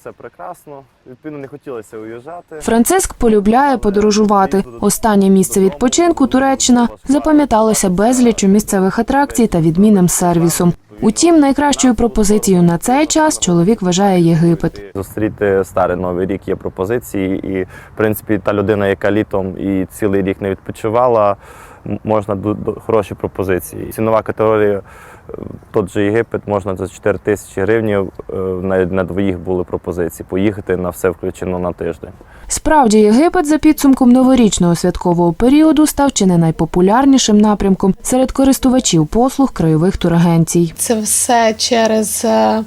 все прекрасно. Відповідно, не хотілося уїжджати. Франциск полюбляє подорожувати. Останнє місце відпочинку Туреччина запам'яталося безлічу місцевих атракцій та відмінним сервісом. Утім, найкращою пропозицією на цей час чоловік вважає Єгипет. Зустріти старий новий рік є пропозиції, і в принципі та людина, яка літом і цілий рік не відпочивала, можна хороші пропозиції. Цінова категорія, е, тот же Єгипет, можна за 4 тисячі гривень, навіть на двоїх були пропозиції. Поїхати на все включено на тиждень. Справді, Єгипет за підсумком новорічного святкового періоду став чи не найпопулярнішим напрямком серед користувачів послуг краєвих турагенцій. Це все через е,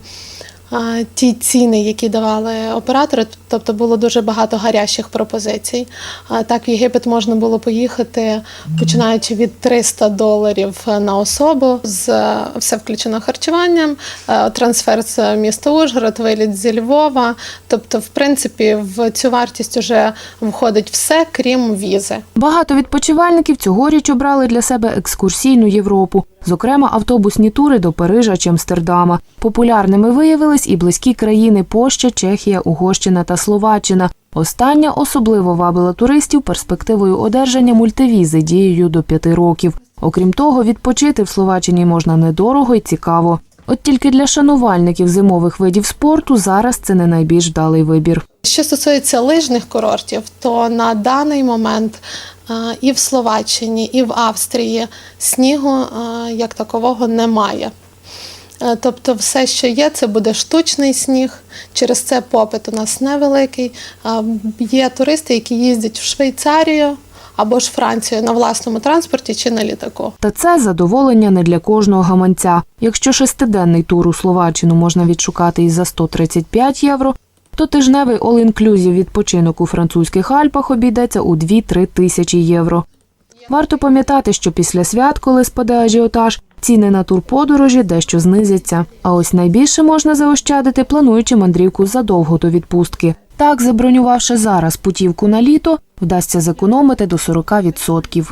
ті ціни, які давали оператори. Тобто було дуже багато гарячих пропозицій. Так, в Єгипет можна було поїхати, починаючи від 300 доларів на особу, з все включено харчуванням, е, трансфер з міста Ужгород, виліт зі Львова. Тобто, в принципі, в цю вартість вже входить все, крім візи. Багато відпочивальників цьогоріч обрали для себе екскурсійну Європу, зокрема автобусні тури до Парижа чи Амстердама. Популярними виявились і близькі країни Польща, Чехія, Угорщина та Словаччина. Остання особливо вабила туристів перспективою одержання мультивізи дією до п'яти років. Окрім того, відпочити в Словаччині можна недорого і цікаво. От тільки для шанувальників зимових видів спорту зараз це не найбільш вдалий вибір. Що стосується лижних курортів, то на даний момент е, і в Словаччині, і в Австрії снігу е, як такового немає. Е, Тобто, все, що є, це буде штучний сніг. Через це попит у нас невеликий. Є туристи, які їздять в Швейцарію або ж Францію на власному транспорті чи на літаку. Та це задоволення не для кожного гаманця. Якщо шестиденний тур у Словаччину можна відшукати і за 135 євро, то тижневий all-inclusive відпочинок у французьких Альпах обійдеться у 2-3 тисячі євро. Варто пам'ятати, що після свят, коли спаде ажіотаж, ціни на турподорожі дещо знизяться. А ось найбільше можна заощадити, плануючи мандрівку задовго до відпустки. Так, забронювавши зараз путівку на літо, вдасться зекономити до 40%.